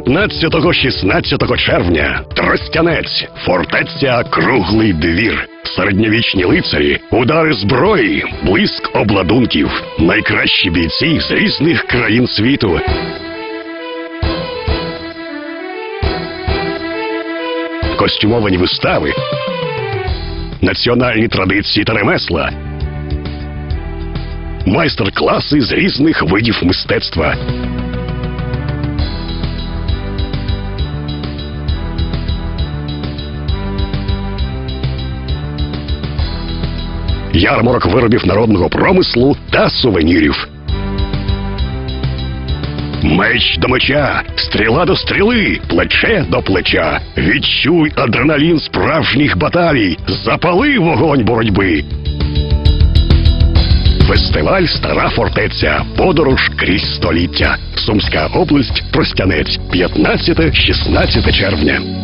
15-16 червня Тростянець, фортеця Круглий двір. Середньовічні лицарі, удари зброї, блиск обладунків, найкращі бійці з різних країн світу. Костюмовані вистави, національні традиції та ремесла, майстер-класи з різних видів мистецтва. Ярмарок виробів народного промислу та сувенірів. Меч до меча, стріла до стріли, плече до плеча. Відчуй адреналін справжніх баталій, запали вогонь боротьби. Фестиваль Стара фортеця. Подорож крізь століття. Сумська область, Тростянець, 15-16 червня.